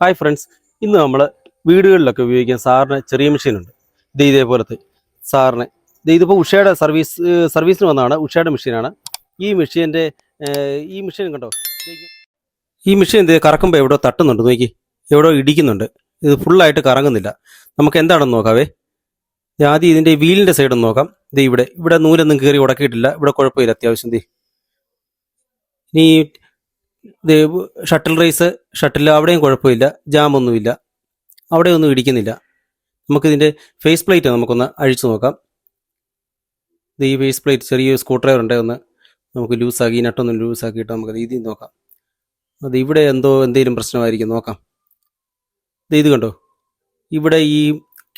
Hi friends ഇന്ന് നമ്മൾ വീടുകളിലൊക്കെ ഉപയോഗിക്കാൻ സാറിന് ചെറിയ മെഷീനുണ്ട്. ഇത് ഇതേപോലത്തെ സാറിന്. ഇത് ഇതിപ്പോൾ ഉഷയുടെ സർവീസ് സർവീസിന് വന്നതാണ്. ഉഷയുടെ മെഷീനാണ്. ഈ മെഷീന്റെ ഈ മെഷീൻ കണ്ടോ? ഈ മെഷീൻ ഇത് കറക്കുമ്പോൾ എവിടെ തട്ടുന്നുണ്ട് നോക്കി. എവിടെ ഇടിക്കുന്നുണ്ട്. ഇത് ഫുള്ളായിട്ട് കറങ്ങുന്നില്ല. നമുക്ക് എന്താണെന്ന് നോക്കാവേ? ആദ്യം ഇതിന്റെ വീലിന്റെ സൈഡ് നോക്കാം. ഇത് ഇവിടെ ഇവിടെ നൂലൊന്നും കയറി ഉടക്കിയിട്ടില്ല. ഇവിടെ കുഴപ്പമില്ല അത്യാവശ്യം. ഇനി ഷട്ടിൽ റേസ് ഷട്ടിൽ അവിടെയും കുഴപ്പമില്ല ജാമൊന്നുമില്ല അവിടെയൊന്നും ഇടിക്കുന്നില്ല. നമുക്കിതിന്റെ ഫേസ് പ്ലേറ്റ് നമുക്കൊന്ന് അഴിച്ചു നോക്കാം. ഇത് ഈ ഫേസ് പ്ലേറ്റ് ചെറിയ സ്ക്രൂ ഡ്രൈവർ ഉണ്ട് ഒന്ന് നമുക്ക് ലൂസാക്കി നട്ടൊന്നും ലൂസാക്കിയിട്ട് നമുക്ക് ഇതിൽ നോക്കാം. അത് ഇവിടെ എന്തോ എന്തെങ്കിലും പ്രശ്നമായിരിക്കും നോക്കാം. ഇത് ഇത് കണ്ടോ? ഇവിടെ ഈ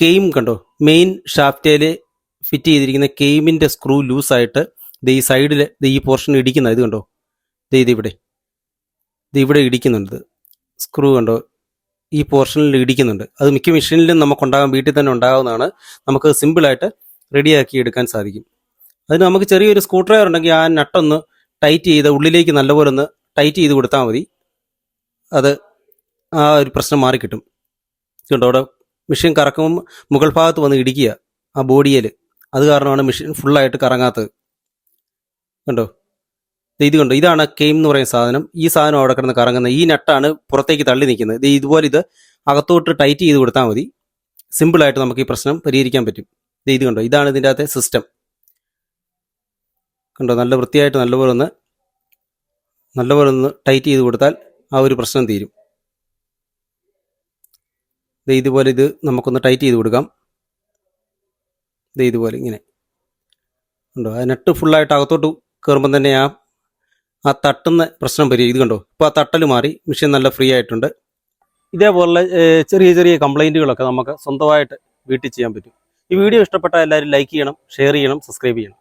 കെയിം കണ്ടോ? മെയിൻ ഷാഫ്റ്റേൽ ഫിറ്റ് ചെയ്തിരിക്കുന്ന കെയിമിന്റെ സ്ക്രൂ ലൂസായിട്ട് ഇത് ഈ സൈഡിൽ ഈ പോർഷൻ ഇടിക്കുന്ന ഇത് കണ്ടോ? ഇത് ഇത് ഇവിടെ. ഇത് ഇവിടെ ഇടിക്കുന്നുണ്ട്. സ്ക്രൂ കണ്ടോ? ഈ പോർഷനിൽ ഇടിക്കുന്നുണ്ട്. അത് മിക്ക മെഷീനിലും നമുക്കുണ്ടാകാം വീട്ടിൽ തന്നെ ഉണ്ടാകുന്നതാണ്. നമുക്ക് സിമ്പിളായിട്ട് റെഡിയാക്കി എടുക്കാൻ സാധിക്കും. അതിന് നമുക്ക് ചെറിയൊരു സ്ക്രൂ ഡ്രൈവർ ഉണ്ടെങ്കിൽ ആ നട്ടൊന്ന് ടൈറ്റ് ചെയ്ത് ഉള്ളിലേക്ക് നല്ലപോലെ ഒന്ന് ടൈറ്റ് ചെയ്ത് കൊടുത്താൽ മതി. അത് ആ ഒരു പ്രശ്നം മാറിക്കിട്ടും കണ്ടോ അവിടെ മെഷീൻ കറക്കുമ്പോൾ മുകൾ ഭാഗത്ത് വന്ന് ഇടിക്കുക ആ ബോഡിയിൽ അത് കാരണമാണ് മെഷീൻ ഫുള്ളായിട്ട് കറങ്ങാത്തത്. കണ്ടോ? ഇത് കണ്ടോ ഇതാണ് കെയിം എന്ന് പറയുന്ന സാധനം. ഈ സാധനം അവിടെ കിടന്ന് കറങ്ങുന്നത് ഈ നട്ടാണ് പുറത്തേക്ക് തള്ളി നിൽക്കുന്നത്. ഇത് ഇതുപോലെ ഇത് അകത്തോട്ട് ടൈറ്റ് ചെയ്ത് കൊടുത്താൽ മതി. സിമ്പിളായിട്ട് നമുക്ക് ഈ പ്രശ്നം പരിഹരിക്കാൻ പറ്റും. ഇത് കണ്ടോ? ഇതാണ് ഇതിന്റെ അകത്തെ സിസ്റ്റം കണ്ടോ? നല്ല വൃത്തിയായിട്ട് നല്ലപോലെ ഒന്ന് നല്ലപോലെ ഒന്ന് ടൈറ്റ് ചെയ്ത് കൊടുത്താൽ ആ ഒരു പ്രശ്നം തീരും. ഇതുപോലെ ഇത് നമുക്കൊന്ന് ടൈറ്റ് ചെയ്ത് കൊടുക്കാം. ഇതുപോലെ ഇങ്ങനെ. ഉണ്ടോ ആ നെട്ട് ഫുള്ളായിട്ട് അകത്തോട്ട് കയറുമ്പം തന്നെ ആ ആ തട്ടുന്ന പ്രശ്നം വരിക ഇത് കണ്ടോ? ഇപ്പോൾ ആ തട്ടൽ മാറി മെഷീൻ നല്ല ഫ്രീ ആയിട്ടുണ്ട്. ഇതേപോലെ ചെറിയ ചെറിയ കംപ്ലൈന്റുകളൊക്കെ നമുക്ക് സ്വന്തമായിട്ട് വീട്ടിൽ ചെയ്യാൻ പറ്റും. ഈ വീഡിയോ ഇഷ്ടപ്പെട്ട എല്ലാവരും ലൈക്ക് ചെയ്യണം ഷെയർ ചെയ്യണം സബ്സ്ക്രൈബ് ചെയ്യണം.